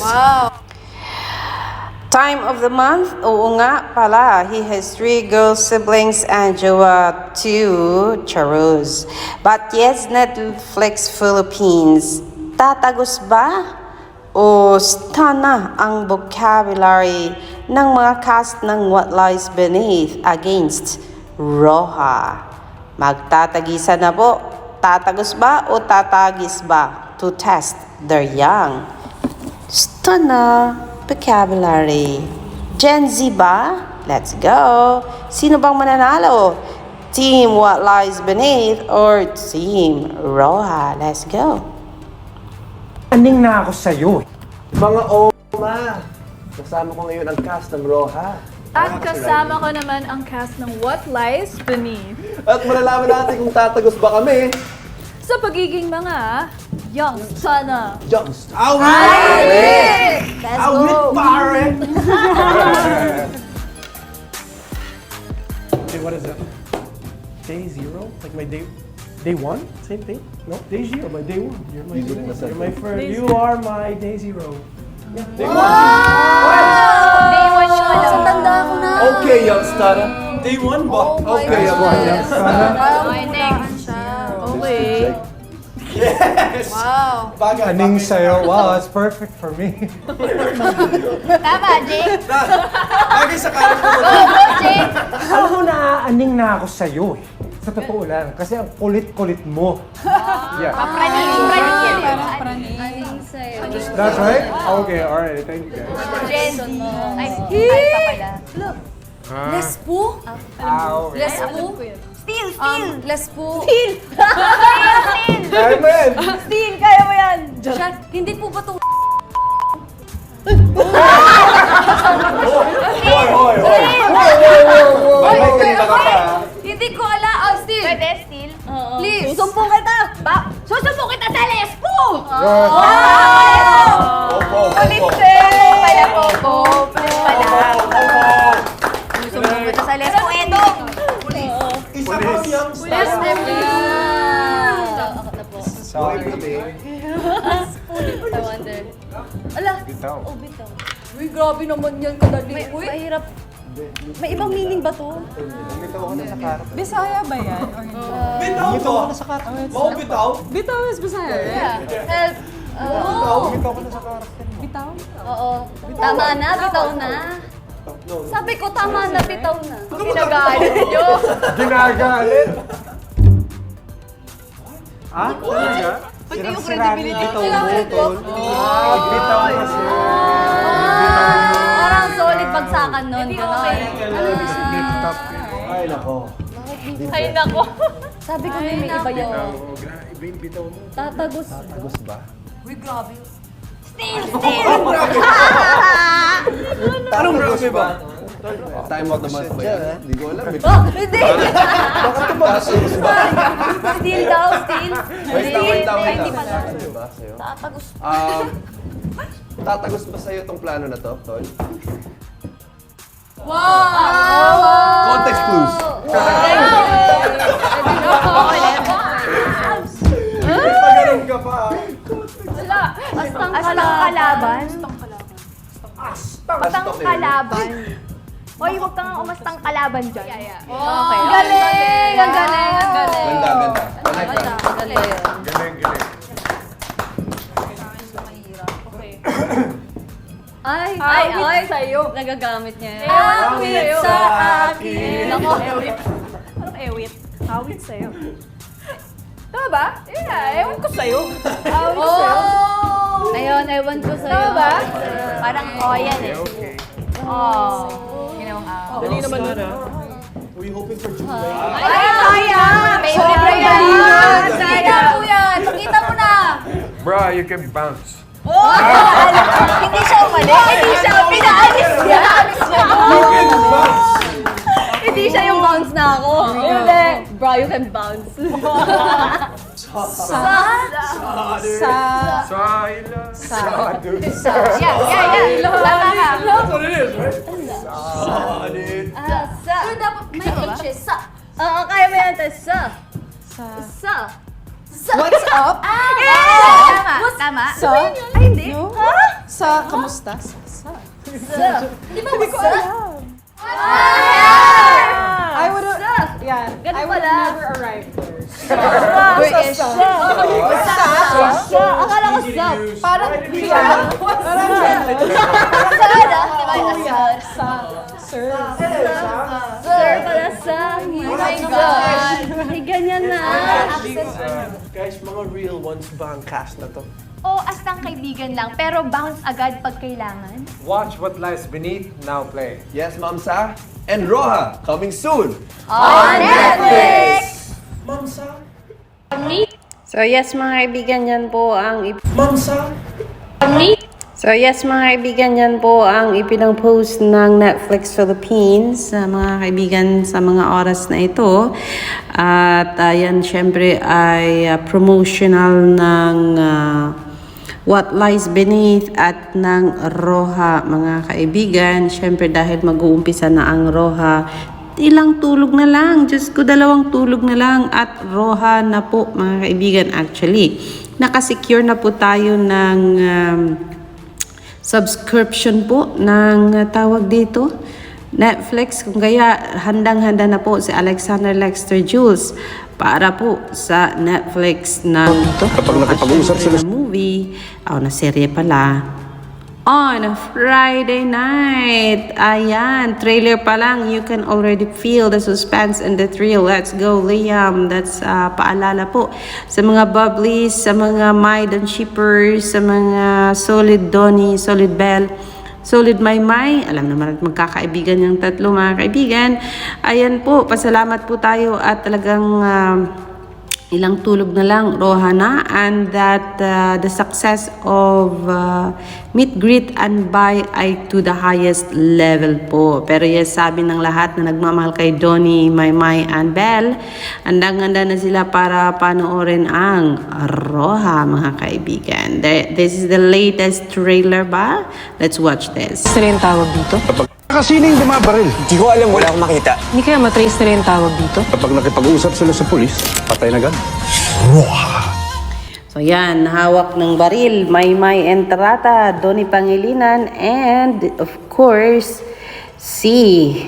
Wow. Time of the month? Oo nga pala. He has three girl siblings and jowa two charus. But yes, Netflix Philippines. Tatagos ba? O stana ang vocabulary ng mga cast ng What Lies Beneath against Roja? Magtatagisa na po. Tatagos ba o tatagis ba to test their young? Stunner vocabulary. Gen Z ba? Let's go! Sino bang mananalo? Team What Lies Beneath or Team Roja? Let's go! Aning na ako sa'yo. Mga oma! Kasama ko ngayon ang cast ng Roja. At kasama ko naman ang cast ng What Lies Beneath At malalaman natin kung tatagos ba kami. sa pagiging mga young sana. Just Let's go! pare! Hey, what is it? Day zero? Like my day... Day one? Same thing? No? Day zero, my day one. You're my, you're my first. You are my day zero. Day one yung alam. Sa tanda ko na. Okay, young star. Day one oh, ba? Okay, oh, young star. Uh-huh. Okay, next. Wow. Aning sa'yo. Wow, it's perfect for me. Tama, Jake. Lagi sa kanan ko. Jake. Alam mo na, aning na ako sa'yo eh. Sa totoo lang. Kasi ang kulit-kulit mo. Yeah. Praning. Praning yan eh. Aning sa'yo. That's right? Okay, alright. Thank you guys. Gen Z. Ay, alpha pala. Lespo? Ow. Lespo? Steel, Um, Lespo? Kaya mo yan. Steel, kaya mo yan. Siya, hindi po ba ito? Hoy, hoy, hoy! Bakit kanina ka pa? Hindi ko ala. Oh, Steve! Pwede, Steel? Please! Susumpong kita. Ba? Susumpong kita sa lesbo. Opo, Ulit, opo. Pala, Popo. Ulit pala. Susumpong kita sa lesbo. Edong. Isa pang young star. Yes, Sorry kami. I wonder. Ala! Bitaw. Oh, bitaw. Uy, grabe naman yan kadali. May, Uy. mahirap. May ibang meaning ba to? Bitaw ko na sa karap. Bisaya ba yan? Or Bitaw ko! Mau bitaw? Bitaw is Bisaya, right? Yeah. Help! Oo. Bitaw ko na sa karak. Bitaw? Oo. Tama na, bitaw na. Sabi ko, tama na, bitaw na. Ginagalit nyo. Ginagalit. Ah? Talaga? Pati yung credibility ko. Ah, bitaw kasi. Parang solid bagsakan nun. Ganon. Lift up. Ay, nako. Ay, nako. Sabi ko may may iba yun. Grabe yung bitaw mo. Tatagos. Tatagos ba? Anong grabe ba? Time out naman ba yan? Hindi ko alam. eh. Oh, hindi! Bakit tumagastos ba? Steel daw, steel. Wait lang, wait lang, wait Hindi lang. pala. Ano ba sa'yo? Tatagos. Um, tatagos ba sa'yo itong plano na to, Tol? Context clues. Pagaling ka pa. Astang Astang kalaban. Astang Astok eh. kalaban. Hoy, huwag kang umastang kalaban dyan. Okay. Galing! Ang galing! Ang galing! Ganda, ganda. Connect lang. Ang galing. Galing, galing. Ay, Ay, ay, ay. sa'yo. Nagagamit niya. Awit sa akin. Nako. Anong ewit? Awit sa'yo. Tama ba? Yeah, ewan ko sa'yo. Awit sa'yo. Oh! Ayun, ewan ko sa'yo. Tama ba? Parang oh yan eh. Okay. Oh. Dali naman yun. Ay, sayang! May Sobra libre yan! yan! Pakita Sayang! mo yan! Pakita mo na! Bro, you can bounce. Hindi siya umali. Hindi siya. Pinaalis niya. Hindi siya yung bounce na ako. Hindi. Bro, you can bounce. Sa... Saila. Yeah, yeah, yeah. Oo, kaya mo yan. tas Sa. Sa... Sa. Sa. What's up? Ah! Tama, What's- tama. Sa? Ay, hindi. No? Ha? Sa, kamusta? Sa, sa. Di ba wasa? I would have, yeah, Ganun I would never arrived there. British. Sa, akala ko sa. Parang, Sir, ah. Di ba sir? sa, sir. Sir, pala sa. Oh my God. Ay, ganyan na. Guys, mga real ones ba ang cast na to? O astang kaibigan lang, pero bounce agad pag kailangan? Watch what lies beneath, now play. Yes, Ma'am Sa. And Roha, coming soon. On Netflix! Ma'am Sa? So yes mga kaibigan, yan po ang Ma'am Sa? So yes mga kaibigan, yan po ang ipinang-post ng Netflix Philippines sa mga kaibigan sa mga oras na ito. At uh, yan syempre ay uh, promotional ng uh, What Lies Beneath at ng Roha mga kaibigan. Syempre dahil mag-uumpisa na ang Roha, ilang tulog na lang. Diyos ko, dalawang tulog na lang at Roha na po mga kaibigan actually. Nakasecure na po tayo ng um, subscription po ng uh, tawag dito. Netflix, kung kaya handang-handa na po si Alexander Lexter Jules para po sa Netflix ng Kapag nakipag-usap sila movie, o na serye pala, on Friday night. Ayan, trailer pa lang, you can already feel the suspense and the thrill. Let's go, Liam. That's uh, paalala po sa mga bubblies, sa mga Maiden shippers, sa mga solid Donnie, solid Bell. Solid Maymay, alam naman at magkakaibigan yung tatlo mga kaibigan. Ayan po, pasalamat po tayo at talagang ah, ilang tulog na lang, Rohana, and that uh, the success of uh, meet, greet, and buy ay to the highest level po. Pero yes, sabi ng lahat na nagmamahal kay Donnie, Maymay, and Belle, andang-anda na sila para panoorin ang Roha, mga kaibigan. The- This is the latest trailer ba? Let's watch this. na rin tawag dito? Kapag nakasining bumabaril. Hindi ko alam, wala akong makita. Hindi kaya matrace na rin tawag dito? Kapag nakipag-usap sila sa pulis, patay na agad. So yan, hawak ng baril, Maymay Entrata, Donnie Pangilinan, and of course, si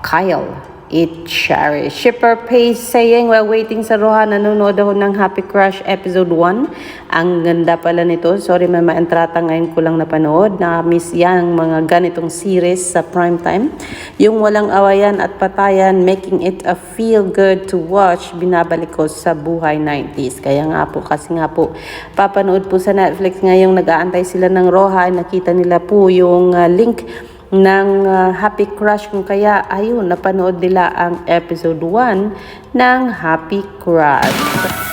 Kyle Itchari. Shipper Pace saying while waiting sa Roha, nanonood ako ng Happy Crush episode 1. Ang ganda pala nito. Sorry, Mama Entrata, ngayon ko lang napanood. Na-miss yan mga ganitong series sa primetime. Yung walang awayan at patayan, making it a feel good to watch, binabalik ko sa buhay 90s. Kaya nga po, kasi nga po, papanood po sa Netflix ngayong nag-aantay sila ng Roha. Nakita nila po yung uh, link ng uh, Happy Crush kung kaya ayun napanood nila ang episode 1 ng Happy Crush.